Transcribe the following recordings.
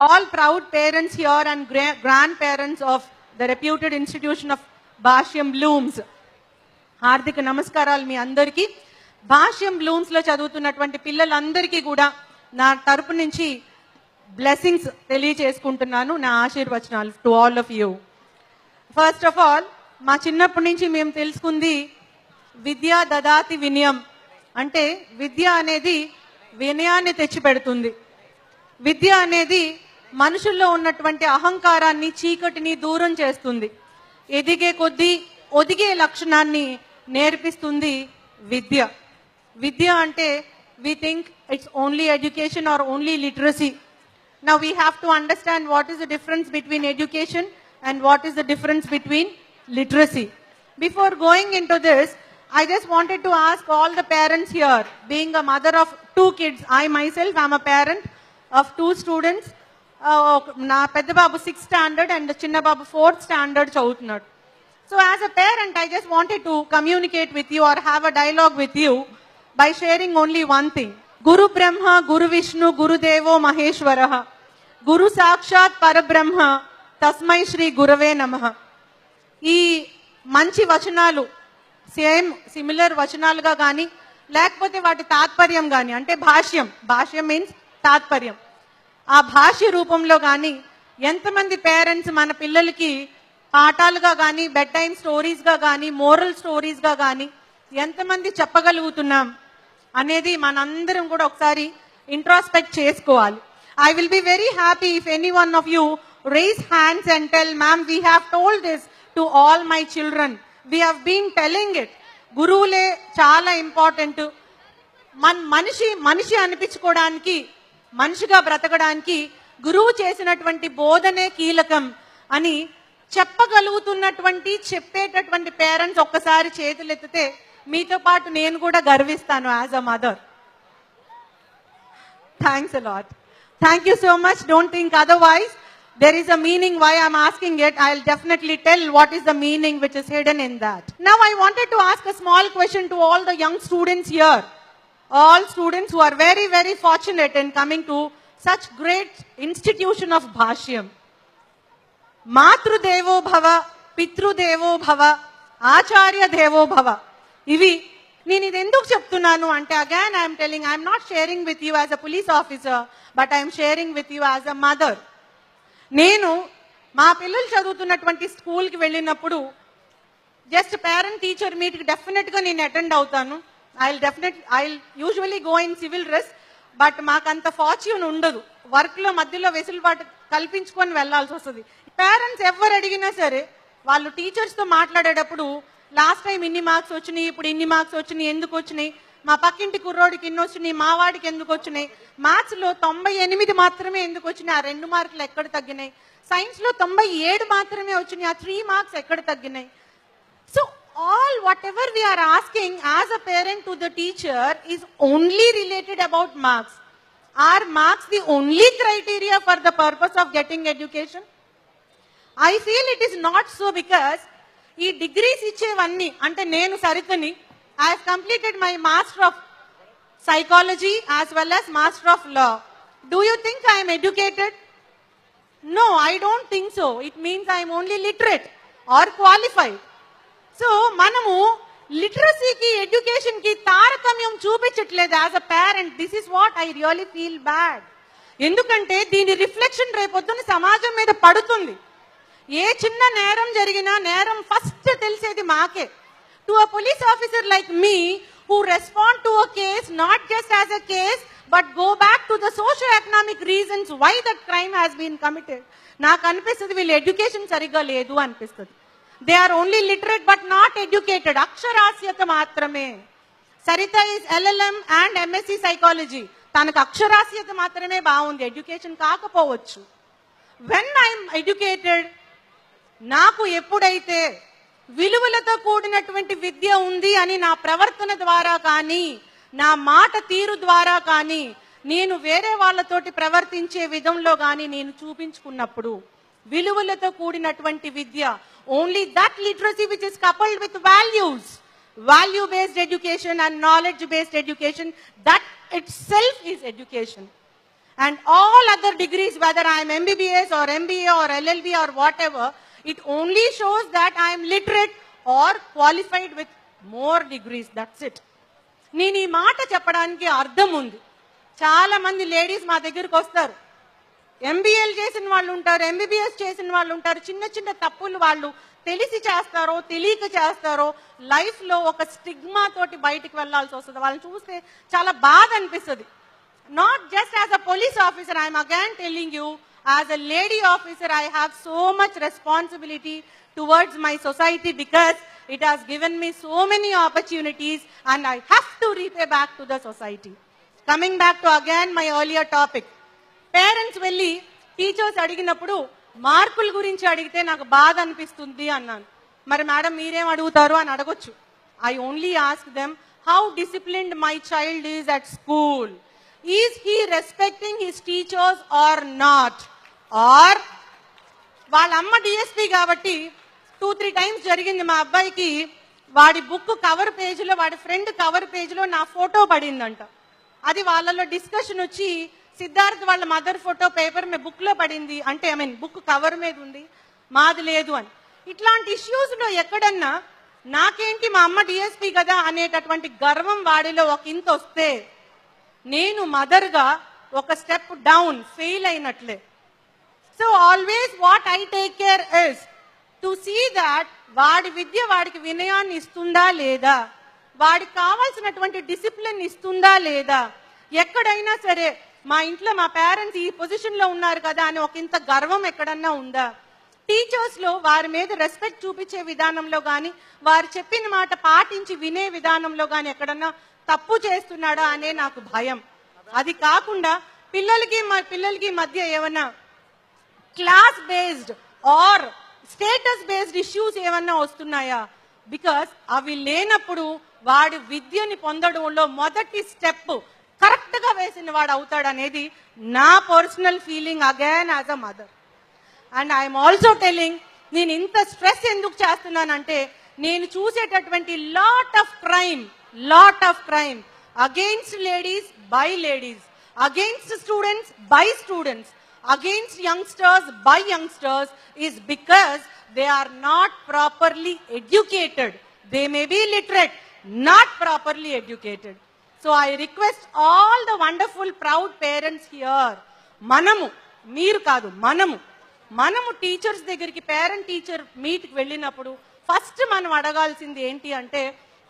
all proud parents here and gra- grandparents of the reputed institution of Bhashyam Blooms హార్దిక నమస్కారాలు మీ అందరికీ భాష్యం బ్లూమ్స్లో చదువుతున్నటువంటి పిల్లలందరికీ కూడా నా తరపు నుంచి బ్లెస్సింగ్స్ తెలియచేసుకుంటున్నాను నా ఆశీర్వచనాలు to all of you first of all మా చిన్నప్పటి నుంచి మేము తెలుసుకుంది విద్య దదాతి వినయం అంటే విద్య అనేది వినయాన్ని తెచ్చిపెడుతుంది విద్య అనేది మనుషుల్లో ఉన్నటువంటి అహంకారాన్ని చీకటిని దూరం చేస్తుంది. ఎదిగే కొద్దీ ఒదిగే లక్షణాన్ని నేర్పిస్తుంది విద్య. విద్య అంటే we think it's only education or only literacy నా we have to understand what is the difference between education and what is the difference between literacy before going in this I just wanted to ask all the parents here being a mother of two kids I myself I'm a parent of two students నా పెద్ద బాబు sixth standard and చిన్న బాబు fourth standard చదువుతున్నాడు. So as a parent I just wanted to communicate with you or have a dialogue with you by sharing only one thing గురు బ్రహ్మ గురు విష్ణు గురుదేవో మహేశ్వర గురు సాక్షాత్ పరబ్రహ్మ తస్మై శ్రీ గురవే నమ ఈ మంచి వచనాలు సేమ్ సిమిలర్ వచనాలుగా కానీ లేకపోతే వాటి తాత్పర్యం కానీ అంటే భాష్యం. భాష్యం మీన్స్ తాత్పర్యం. ఆ భాష్య రూపంలో కానీ ఎంతమంది పేరెంట్స్ మన పిల్లలకి పాఠాలుగా కానీ బెడ్ టైమ్ స్టోరీస్గా కానీ మోరల్ స్టోరీస్గా కానీ ఎంతమంది చెప్పగలుగుతున్నాం అనేది మనందరం కూడా ఒకసారి ఇంట్రాస్పెక్ట్ చేసుకోవాలి. I will be very happy if any one of you raise hands and tell ma'am we have told this to all my children we have been telling it గురువులే చాలా important మన మనిషి మనిషి అనిపించుకోవడానికి మనిషిగా బ్రతకడానికి గురువు చేసినటువంటి బోధనే కీలకం అని చెప్పగలుగుతున్నటువంటి చెప్పేటటువంటి పేరెంట్స్ ఒక్కసారి చేతులెత్తితే మీతో పాటు నేను కూడా గర్విస్తాను as a mother. Thanks lot thank you so much don't think otherwise there is a meaning why I'm asking it I will definitely tell what is the meaning which is hidden in that now I wanted to ask a small question to all the young students here All students who are very, very fortunate in coming to such great institution of Bhashyam. మాతృదేవో భవ పితృదేవో భవ ఆచార్య దేవో భవ ఇవి నేను ఇది ఎందుకు చెప్తున్నాను అంటే again I'm telling I'm not sharing with you as a police officer but I'm sharing with you as a mother నేను మా పిల్లలు చదువుతున్నటువంటి స్కూల్కి వెళ్ళినప్పుడు జస్ట్ పేరెంట్ టీచర్ మీట్కి డెఫినెట్గా నేను అటెండ్ అవుతాను. I definite I usually go in civil dress but మాకంత ఫార్చ్యూన్ ఉండదు. వర్క్లో మధ్యలో వెసులుబాటు కల్పించుకొని వెళ్ళాల్సి వస్తుంది. పేరెంట్స్ ఎవరు అడిగినా సరే వాళ్ళు టీచర్స్తో మాట్లాడేటప్పుడు లాస్ట్ టైం ఇన్ని మార్క్స్ వచ్చినాయి ఇప్పుడు ఇన్ని మార్క్స్ వచ్చినాయి ఎందుకు వచ్చినాయి? మా పక్కింటి కుర్రోడికి ఎన్ని వచ్చినాయి మా వాడికి ఎందుకు వచ్చినాయి? మ్యాథ్స్లో తొంభై ఎనిమిది మాత్రమే ఎందుకు వచ్చినాయి? ఆ రెండు మార్కులు ఎక్కడ తగ్గినాయి? సైన్స్లో తొంభై ఏడు మాత్రమే వచ్చినాయి ఆ త్రీ మార్క్స్ ఎక్కడ తగ్గినాయి? So all whatever we are asking as a parent to the teacher is only related about marks. Are marks the only criteria for the purpose of getting education? I feel it is not so because ఈ degrees ఇచ్చేవన్నీ అంటే నేను సరితని I have completed my master of psychology as well as master of law do you think I'm educated No, I don't think so. It means I'm only literate or qualified. So మనము లిటరసీకి ఎడ్యుకేషన్కి తారతమ్యం చూపించట్లేదు. As a parent this is what I really feel bad ఎందుకంటే దీని reflection రేపొద్దున సమాజం మీద పడుతుంది. ఏ చిన్న నేరం జరిగినా నేరం ఫస్ట్ తెలిసేది మాకే. To a police officer like me who respond to a case not just as a case but go back to the socio economic reasons why that crime has been committed నాకు అనిపిస్తుంది వీళ్ళ education సరిగ్గా లేదు అనిపిస్తుంది. They are only literate but not educated అక్షరాస్యత మాత్రమే. Saritha is LLM and MSc psychology తనకు అక్షరాస్యత మాత్రమే బాగుంది. ఎడ్యుకేషన్ కాకపోవచ్చు. వెన్ ఐఎమ్ ఎడ్యుకేటెడ్ నాకు ఎప్పుడైతే విలువలతో కూడినటువంటి విద్య ఉంది అని నా ప్రవర్తన ద్వారా కానీ నా మాట తీరు ద్వారా కానీ నేను వేరే వాళ్ళతోటి ప్రవర్తించే విధంలో కానీ నేను చూపించుకున్నప్పుడు విలువలతో కూడినటువంటి విద్య Only that literacy which is coupled with values, value-based education and knowledge-based education, that itself is education. and all other degrees, whether I am MBBS or MBA or LLB or whatever, it only shows that I am literate or qualified with more degrees. That's it. నేను ఈ మాట చెప్పడానికి అర్థం ఉంది చాలా మంది ladies మా దగ్గరికి వస్తారు ఎంబీఏలు చేసిన వాళ్ళు ఉంటారు ఎంబీబీఎస్ చేసిన వాళ్ళు ఉంటారు చిన్న చిన్న తప్పులు వాళ్ళు తెలిసి చేస్తారో తెలియక చేస్తారో లైఫ్లో ఒక స్టిగ్మా తోటి బయటికి వెళ్ళాల్సి వస్తుంది. వాళ్ళని చూస్తే చాలా బాధ అనిపిస్తుంది. Not just as a police officer I'm again telling you as a lady officer I have so much responsibility towards my society because it has given me so many opportunities and I have to repay back to the society coming back to again my earlier topic parents వెళ్ళి teachers అడిగినప్పుడు మార్కుల గురించి అడిగితే నాకు బాధ అనిపిస్తుంది అన్నాను. మరి మేడం మీరేం అడుగుతారు అని అడగొచ్చు. I only ask them how disciplined my child is at school is he respecting his teachers or not or వాళ్ళ అమ్మ డిఎస్పి కాబట్టి టూ త్రీ టైమ్స్ జరిగింది మా అబ్బాయికి. వాడి బుక్ కవర్ పేజీలో వాడి ఫ్రెండ్ కవర్ పేజీలో నా ఫోటో పడిందంట. అది వాళ్ళలో డిస్కషన్ వచ్చి సిద్ధార్థ్ వాళ్ళ మదర్ ఫోటో పేపర్ మీద బుక్లో పడింది. అంటే ఐ మీన్ బుక్ కవర్ మీద ఉంది. మాది లేదు అని. ఇట్లాంటి ఇష్యూస్లో ఎక్కడన్నా నాకేంటి మా అమ్మ డిఎస్పి కదా అనేటటువంటి గర్వం వాడిలో ఒక ఇంత వస్తే నేను మదర్గా ఒక step down fail అయినట్లే. So always what I take care is to see that వాడి విద్య వాడికి వినయాన్ని ఇస్తుందా లేదా? వాడికి కావాల్సినటువంటి డిసిప్లిన్ ఇస్తుందా లేదా? ఎక్కడైనా సరే మా ఇంట్లో మా పేరెంట్స్ ఈ పొజిషన్లో ఉన్నారు కదా అని ఒక ఇంత గర్వం ఎక్కడన్నా ఉందా? టీచర్స్లో వారి మీద రెస్పెక్ట్ చూపించే విధానంలో కానీ వారు చెప్పిన మాట పాటించి వినే విధానంలో కానీ ఎక్కడన్నా తప్పు చేస్తున్నాడా అనే నాకు భయం. అది కాకుండా పిల్లలకి మా పిల్లలకి మధ్య ఏమన్నా class based or status based issues ఏమన్నా వస్తున్నాయా? బికాస్ అవి లేనప్పుడు వాడు విద్యని పొందడంలో మొదటి స్టెప్ కరెక్ట్గా వేసిన వాడు అవుతాడు అనేది నా personal feeling again as a mother. And I'm also telling నేను ఇంత స్ట్రెస్ ఎందుకు చేస్తున్నానంటే నేను చూసేటటువంటి lot of crime lot of crime against ladies by ladies against students by students against youngsters by youngsters is because they are not properly educated they may be literate not properly educated so I request all the wonderful proud parents here మనము మీరు కాదు మనము. మనము teachers దగ్గరికి parent teacher మీట్కి వెళ్ళినప్పుడు first మనం అడగాల్సింది ఏంటి అంటే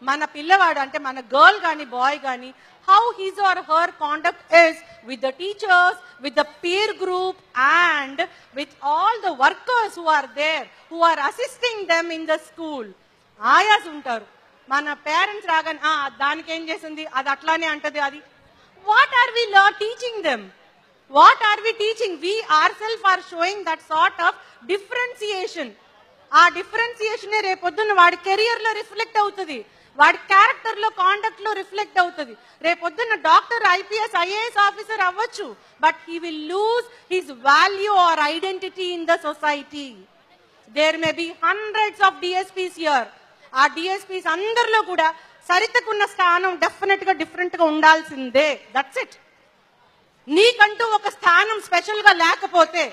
మన పిల్లవాడు అంటే మన గర్ల్ కానీ బాయ్ కానీ how his or her conduct is with the teachers with the peer group and with all the workers who are there who are assisting them in the school ayahs ఉంటారు. మన parents రాగానే దానికి ఏం చేసింది? అది అట్లానే అంటది అది. What are we teaching them what are we teaching we are self or showing that sort of differentiation ఆ డిఫరెన్సియేషన్ రేపొద్దున వాడి కెరియర్లో రిఫ్లెక్ట్ అవుతుంది. వాడి క్యారెక్టర్లో కాండక్ట్లో రిఫ్లెక్ట్ అవుతుంది రేపొద్దున డాక్టర్ ఐపీఎస్ ఐఏఎస్ ఆఫీసర్ అవ్వచ్చు. But he will lose his value or identity in the society there may be hundreds of DSPs here ఆ డిఎస్పీస్ అందరిలో కూడా సరితకున్న స్థానం డెఫినెట్గా డిఫరెంట్గా ఉండాల్సిందే. దట్స్ ఇట్ నీకంటూ ఒక స్థానం స్పెషల్గా లేకపోతే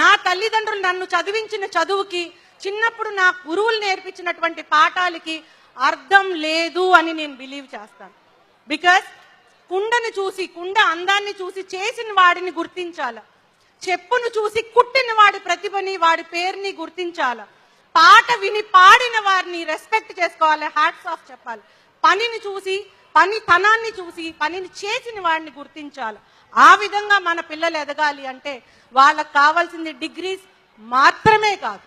నా తల్లిదండ్రులు నన్ను చదివించిన చదువుకి చిన్నప్పుడు నా గురువులు నేర్పించినటువంటి పాఠాలకి అర్థం లేదు అని నేను బిలీవ్ చేస్తాను. బికాస్ కుండని చూసి కుండ అందాన్ని చూసి చేసిన వాడిని గుర్తించాల. చెప్పును చూసి కుట్టిన వాడి ప్రతిభని వాడి పేరుని గుర్తించాల. పాట విని పాడిన వారిని రెస్పెక్ట్ చేసుకోవాలి హ్యాట్స్ ఆఫ్ చెప్పాలి. పనిని చూసి పని తనాన్ని చూసి పనిని చేసిన వాడిని గుర్తించాలి. ఆ విధంగా మన పిల్లలు ఎదగాలి అంటే వాళ్ళకి కావాల్సింది డిగ్రీస్ మాత్రమే కాదు.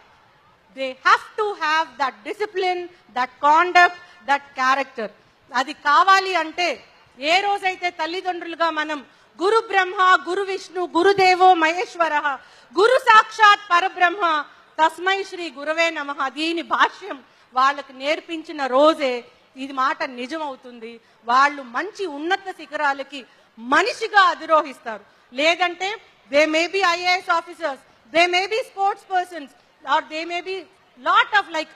They have to have that discipline that conduct that character అది కావాలి అంటే ఏ రోజైతే తల్లిదండ్రులుగా మనం గురు బ్రహ్మ గురు విష్ణు గురుదేవో మహేశ్వర గురు సాక్షాత్ పరబ్రహ్మ తస్మై శ్రీ గురవే నమ. దీని భాష్యం వాళ్ళకి నేర్పించిన రోజే ఇది మాట నిజం అవుతుంది వాళ్ళు మంచి ఉన్నత శిఖరాలకి మనిషిగా అధిరోహిస్తారు. లేదంటే they may be IAS officers they may be sports persons are they may be lot of like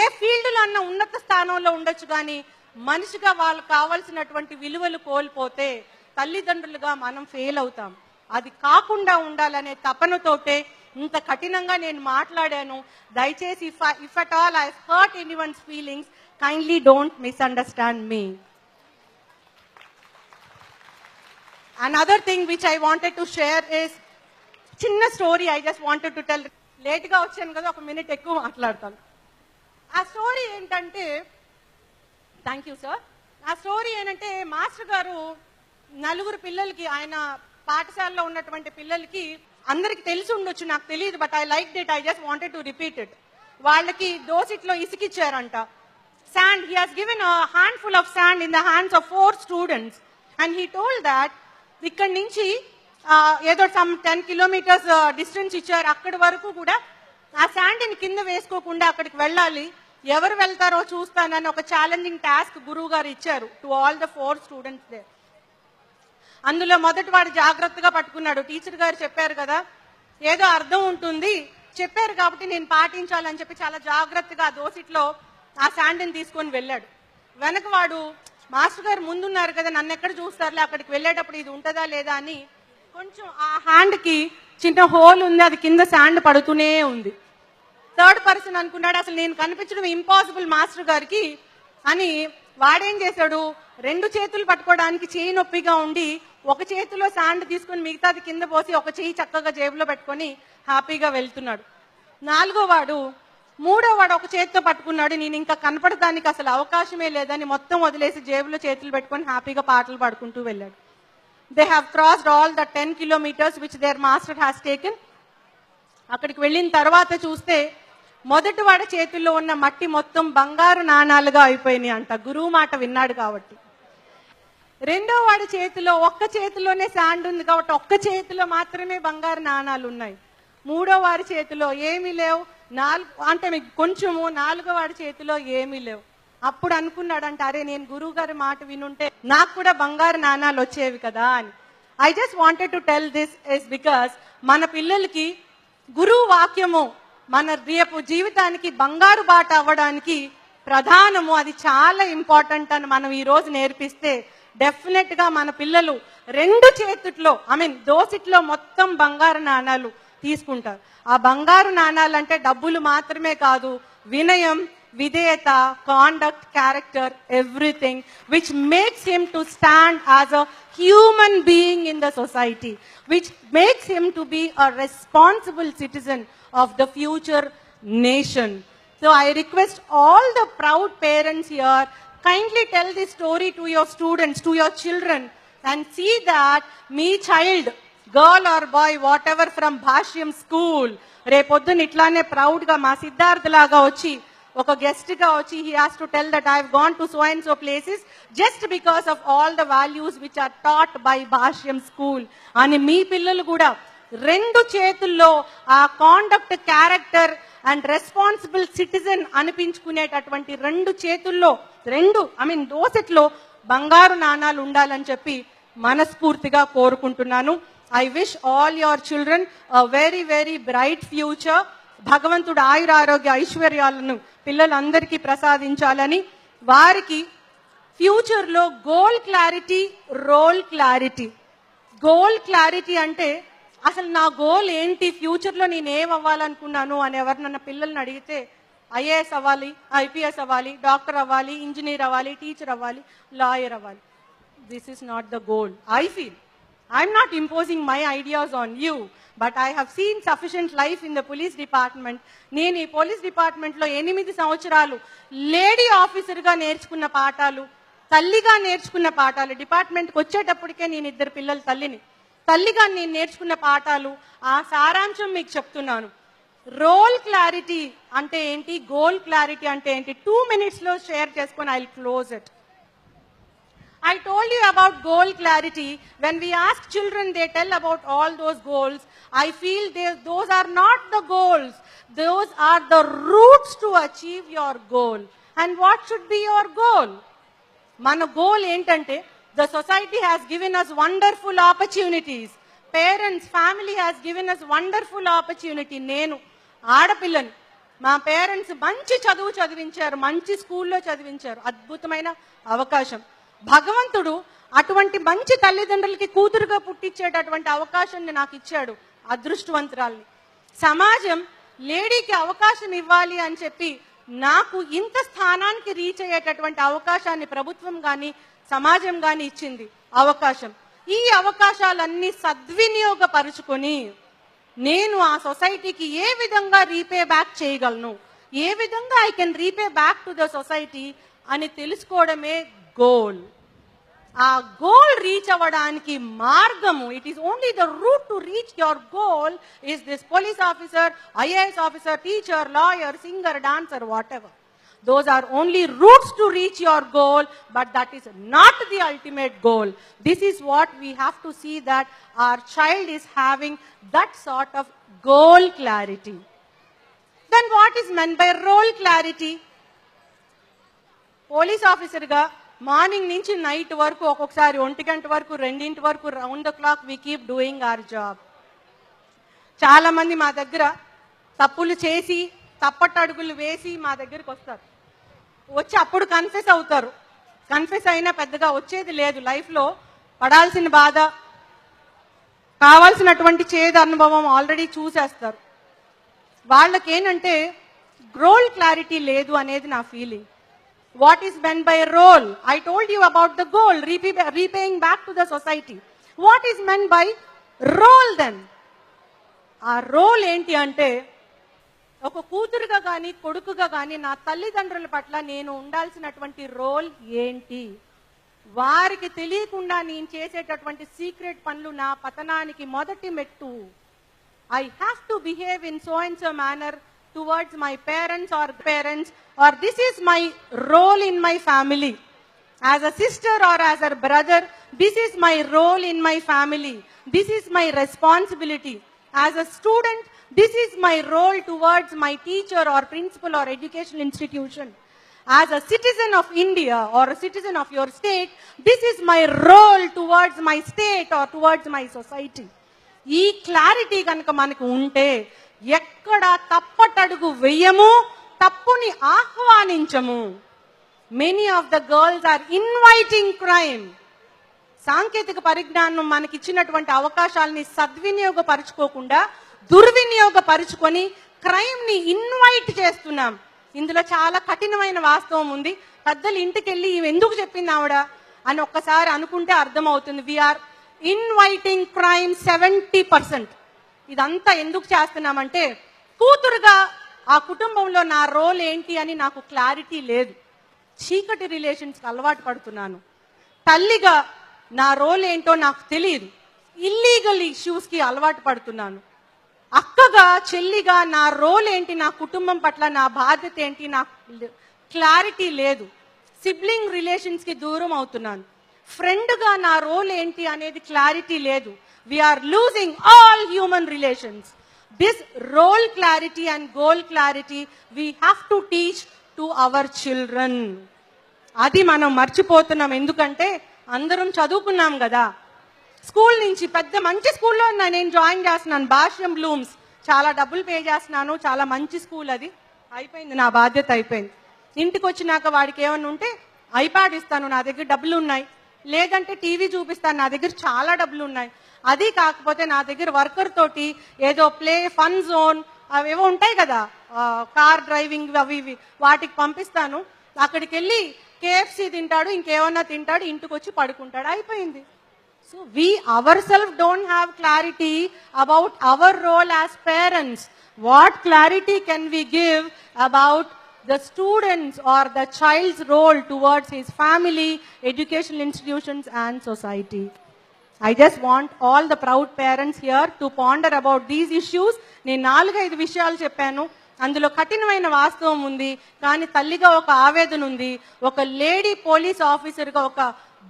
a ఫీల్డ్లో అన్న ఉన్నత స్థానంలో ఉండొచ్చు కానీ మనిషిగా వాళ్ళకి కావాల్సినటువంటి విలువలు కోల్పోతే తల్లిదండ్రులుగా మనం ఫెయిల్ అవుతాం. అది కాకుండా ఉండాలనే తపనతోటే ఇంత కఠినంగా నేను మాట్లాడాను. దయచేసి if if at all I hurt any one's feelings kindly don't misunderstand me another thing which I wanted to share is చిన్న story I just wanted to tell లేట్గా వచ్చాను కదా ఒక మినిట్ ఎక్కువ మాట్లాడతాను. ఆ స్టోరీ ఏంటంటే థ్యాంక్ యూ సార్ ఆ స్టోరీ ఏంటంటే మాస్టర్ గారు నలుగురు పిల్లలకి ఆయన పాఠశాలలో ఉన్నటువంటి పిల్లలకి అందరికి తెలిసి ఉండొచ్చు నాకు తెలియదు but I liked it I just wanted to repeat it వాళ్ళకి దోసిట్లో ఇసుకిచ్చారంట. Sand he has given handful of sand in the hands of four students and he told that ఇక్కడి నుంచి ఏదో సమ్ టెన్ కిలోమీటర్స్ డిస్టెన్స్ ఇచ్చారు. అక్కడి వరకు కూడా ఆ శాండ్ని కింద వేసుకోకుండా అక్కడికి వెళ్ళాలి. ఎవరు వెళ్తారో చూస్తానని ఒక ఛాలెంజింగ్ టాస్క్ గురువు గారు ఇచ్చారు to all the four students they అందులో మొదటి వాడు జాగ్రత్తగా పట్టుకున్నాడు. టీచర్ గారు చెప్పారు కదా ఏదో అర్థం ఉంటుంది. చెప్పారు కాబట్టి నేను పాటించాలని చెప్పి చాలా జాగ్రత్తగా ఆ దోసిట్లో ఆ శాండిని తీసుకొని వెళ్ళాడు. వెనక వాడు మాస్టర్ గారు ముందున్నారు కదా నన్ను ఎక్కడ చూస్తారులే? అక్కడికి వెళ్ళేటప్పుడు ఇది ఉంటుందా లేదా? అని కొంచెం ఆ హ్యాండ్కి చిన్న హోల్ ఉంది. అది కింద శాండ్ పడుతూనే ఉంది. థర్డ్ పర్సన్ అనుకున్నాడు అసలు నేను కనిపించడం ఇంపాసిబుల్ మాస్టర్ గారికి అని వాడేం చేశాడు? రెండు చేతులు పట్టుకోవడానికి చేయి నొప్పిగా ఉండి ఒక చేతిలో శాండ్ తీసుకొని మిగతాది కింద పోసి ఒక చేయి చక్కగా జేబులో పెట్టుకొని హ్యాపీగా వెళ్తున్నాడు. నాలుగో వాడు మూడో వాడు ఒక చేతితో పట్టుకున్నాడు. నేను ఇంకా కనపడడానికి అసలు అవకాశమే లేదని మొత్తం వదిలేసి జేబులో చేతులు పెట్టుకొని హ్యాపీగా పాటలు పాడుకుంటూ వెళ్ళాడు. They have crossed all the ten kilometres which their master has taken అక్కడికి వెళ్ళిన తర్వాత చూస్తే మొదటి వాడి చేతుల్లో ఉన్న మట్టి మొత్తం బంగారు నాణాలుగా అయిపోయినాయి అంట. గురువు మాట విన్నాడు కాబట్టి. రెండో వాడి చేతిలో ఒక్క చేతిలోనే శాండ్ ఉంది కాబట్టి ఒక్క చేతిలో మాత్రమే బంగారు నాణాలు ఉన్నాయి. మూడో వారి చేతిలో ఏమీ లేవు. నాలుగు అంటే మీకు కొంచెము నాలుగో వాడి చేతిలో ఏమీ లేవు. అప్పుడు అనుకున్నాడంట అరే నేను గురువు గారి మాట వినుంటే నాకు కూడా బంగారు నాణాలు వచ్చేవి కదా అని. I just wanted to tell this is because మన పిల్లలకి గురువు వాక్యము మన రేపు జీవితానికి బంగారు బాట అవ్వడానికి ప్రధానము. అది చాలా ఇంపార్టెంట్ అని మనం ఈ రోజు నేర్పిస్తే డెఫినెట్గా మన పిల్లలు రెండు చేతుట్లో ఐ మీన్ దోసిట్లో మొత్తం బంగారు నాణాలు తీసుకుంటారు. ఆ బంగారు నాణాలంటే డబ్బులు మాత్రమే కాదు వినయం విధేయత conduct character everything which makes him to stand as a human being in the society which makes him to be a responsible citizen of the future nation So I request all the proud parents here, kindly tell this story to your students, to your children, and see that me child, girl or boy, whatever from Bhashyam school, రేపొద్దున ఇట్లానే ప్రౌడ్గా మా సిద్ధార్థ్ లాగా వచ్చి ఒక గెస్ట్గా వచ్చి he has to tell that I gone to so and so places just because of all the values which are taught by Bhashyam school అని మీ పిల్లలు కూడా రెండు చేతుల్లో ఆ conduct character and responsible citizen అనిపించుకునేటటువంటి రెండు చేతుల్లో రెండు ఐ మీన్ దోసెట్లో బంగారు నాణాలు ఉండాలని చెప్పి మనస్ఫూర్తిగా కోరుకుంటున్నాను. I wish all your children a very very bright future భగవంతుడు ఆయుర ఆరోగ్య ఐశ్వర్యాలను పిల్లలందరికీ ప్రసాదించాలని వారికి ఫ్యూచర్లో goal clarity role clarity goal clarity అంటే అసలు నా గోల్ ఏంటి? ఫ్యూచర్లో నేను ఏం అవ్వాలనుకున్నాను అని ఎవరినన్నా పిల్లల్ని అడిగితే ఐఏఎస్ అవ్వాలి ఐపీఎస్ అవ్వాలి డాక్టర్ అవ్వాలి ఇంజనీర్ అవ్వాలి టీచర్ అవ్వాలి లాయర్ అవ్వాలి. This is not the goal I feel I'm not imposing my ideas on you but I have seen sufficient life in the police department నేను ఈ పోలీస్ డిపార్ట్మెంట్లో ఎనిమిది సంవత్సరాలు లేడీ ఆఫీసర్గా నేర్చుకున్న పాఠాలు తల్లిగా నేర్చుకున్న పాఠాలు డిపార్ట్మెంట్కి వచ్చేటప్పటికే నేను ఇద్దరు పిల్లల తల్లిని. తల్లిగా నేను నేర్చుకున్న పాఠాలు ఆ సారాంశం మీకు చెప్తున్నాను. రోల్ క్లారిటీ అంటే ఏంటి? గోల్ క్లారిటీ అంటే ఏంటి? టూ మినిట్స్లో షేర్ చేసుకొని I close it I told you about goal clarity. When we ask children, they tell about all those goals. I feel they, those are not the goals. Those are the routes to achieve your goal. And what should be your goal? మన goal ఏంటంటే the society has given us wonderful opportunities parents family has given us wonderful opportunity నేను ఆడపిల్లని మా parents మంచి చదువు చదివించారు మంచి స్కూల్లో చదివించారు అద్భుతమైన అవకాశం భగవంతుడు అటువంటి మంచి తల్లిదండ్రులకి కూతురుగా పుట్టించేటటువంటి అవకాశాన్ని నాకు ఇచ్చాడు అదృష్టవంతురాల్ని. సమాజం లేడీకి అవకాశం ఇవ్వాలి అని చెప్పి నాకు ఇంత స్థానానికి రీచ్ అయ్యేటటువంటి అవకాశాన్ని ప్రభుత్వం కానీ సమాజం కానీ ఇచ్చింది. అవకాశం. ఈ అవకాశాలన్నీ సద్వినియోగపరుచుకొని నేను ఆ సొసైటీకి ఏ విధంగా రీపే బ్యాక్ చేయగలను? ఏ విధంగా I can repay back to the society అని తెలుసుకోవడమే గోల్ ఆ గోల్ రీచ్ అవ్వడానికి మార్గము it is only the route to reach your goal is this police officer IAS officer teacher lawyer singer dancer whatever those are only routes to reach your goal but that is not the ultimate goal this is what we have to see that our child is having that sort of goal clarity then what is meant by role clarity police ఆఫీసర్గా morning నుంచి night వరకు ఒక్కొక్కసారి ఒంటి గంట వరకు రెండింటి వరకు round the clock we keep doing our job. చాలామంది మా దగ్గర తప్పులు చేసి తప్పటడుగులు వేసి మా దగ్గరికి వస్తారు. వచ్చి అప్పుడు కన్ఫెస్ అవుతారు. కన్ఫెస్ అయినా పెద్దగా వచ్చేది లేదు. లైఫ్లో పడాల్సిన బాధ కావాల్సినటువంటి చేదు అనుభవం ఆల్రెడీ చూసేస్తారు. వాళ్ళకేనంటే గ్రోల్ క్లారిటీ లేదు అనేది నా feeling what is meant by role I told you about the goal repaying back to the society what is meant by role then ఆ రోల్ ఏంటి అంటే ఒక కూతురుగా కానీ కొడుకుగా కానీ నా తల్లిదండ్రుల పట్ల నేను ఉండాల్సినటువంటి రోల్ ఏంటి? వారికి తెలియకుండా నేను చేసేటటువంటి సీక్రెట్ పనులు నా పతనానికి మొదటి మెట్టు. I have to behave in so and so manner towards my parents or parents, or this is my role in my family. As a sister or as a brother, this is my role in my family. This is my responsibility. As a student, this is my role towards my teacher or principal or educational institution. As a citizen of India or a citizen of your state, this is my role towards my state or towards my society. ఈ clarity కనుక మనకు ఉంటే ఎక్కడ తప్పటడుగు వెయ్యము తప్పుని ఆహ్వానించము. Many of the girls are inviting crime సాంకేతిక పరిజ్ఞానం మనకి ఇచ్చినటువంటి అవకాశాలని సద్వినియోగపరుచుకోకుండా దుర్వినియోగపరుచుకొని క్రైమ్ని ఇన్వైట్ చేస్తున్నాం. ఇందులో చాలా కఠినమైన వాస్తవం ఉంది. పెద్దలు ఇంటికి వెళ్ళి ఎందుకు చెప్పింది ఆవిడ? అని ఒక్కసారి అనుకుంటే అర్థమవుతుంది. We are inviting crime seventy percent ఇదంతా ఎందుకు చేస్తున్నామంటే కూతురుగా ఆ కుటుంబంలో నా రోల్ ఏంటి అని నాకు క్లారిటీ లేదు. చీకటి రిలేషన్స్కి అలవాటు పడుతున్నాను. తల్లిగా నా రోల్ ఏంటో నాకు తెలియదు. ఇల్లీగల్ ఇష్యూస్కి అలవాటు పడుతున్నాను. అక్కగా చెల్లిగా నా రోల్ ఏంటి నా కుటుంబం పట్ల నా బాధ్యత ఏంటి నాకు క్లారిటీ లేదు. సిబ్లింగ్ రిలేషన్స్కి దూరం అవుతున్నాను. ఫ్రెండ్గా నా రోల్ ఏంటి అనేది క్లారిటీ లేదు. We are losing all human relations this role clarity and goal clarity we have to teach to our children అది మనం మర్చిపోతున్నాం. ఎందుకంటే అందరం చదువుకున్నాం కదా. స్కూల్ నుంచి పెద్ద మంచి స్కూల్లో నా- నేను జాయిన్ చేస్తున్నాను. భాష్యం బ్లూమ్స్. చాలా డబ్బులు పే చేస్తున్నాను. చాలా మంచి స్కూల్ అది. అయిపోయింది. నా బాధ్యత అయిపోయింది. ఇంటికి వచ్చినాక వాడికి ఏమన్నా ఉంటే ఐప్యాడ్ ఇస్తాను. నా దగ్గర డబ్బులు ఉన్నాయి. లేదంటే టీవీ చూపిస్తాను. నా దగ్గర చాలా డబ్బులు ఉన్నాయి. అది కాకపోతే నా దగ్గర వర్కర్ తోటి ఏదో ప్లే ఫన్ జోన్ అవేవో ఉంటాయి కదా కార్ డ్రైవింగ్ అవి ఇవి వాటికి పంపిస్తాను. అక్కడికి వెళ్ళి కేఎఫ్సి తింటాడు ఇంకేమన్నా తింటాడు ఇంటికి వచ్చి పడుకుంటాడు. అయిపోయింది. So we our self don't have clarity about our role as parents what clarity can we give about the students or the child's role towards his family educational institutions and society I just want all the proud parents here to ponder about these issues నేను నాలుగైదు విషయాలు చెప్పాను. అందులో కఠినమైన వాస్తవం ఉంది. కానీ తల్లిగా ఒక ఆవేదన ఉంది. ఒక లేడీ పోలీస్ ఆఫీసర్గా ఒక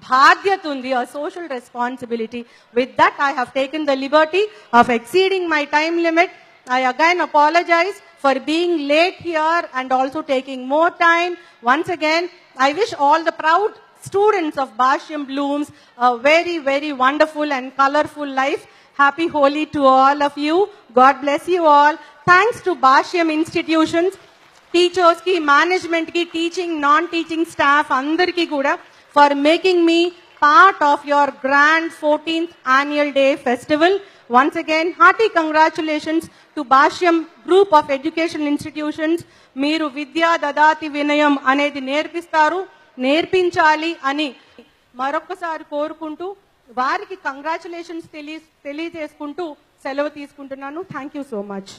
బాధ్యత ఉంది. ఆ social responsibility with that I have taken the liberty of exceeding my time limit I again apologise for being late here and also taking more time once again I wish all the proud students of Bashyam Blooms a very very wonderful and colorful life happy holi to all of you god bless you all thanks to Bashyam institutions టీచర్స్కి మేనేజ్మెంట్కి teaching non teaching staff అందరికీ కూడా for making me part of your grand 14th annual day festival. Once again, hearty congratulations to Bhashyam Group of Education Institutions. మీరు విద్యా దదాతి వినయం అనేది నేర్పిస్తారు నేర్పించాలి అని మరొకసారి కోరుకుంటూ వారికి కంగ్రాచులేషన్స్ తెలియ తెలియజేసుకుంటూ సెలవు తీసుకుంటున్నాను. Thank you so much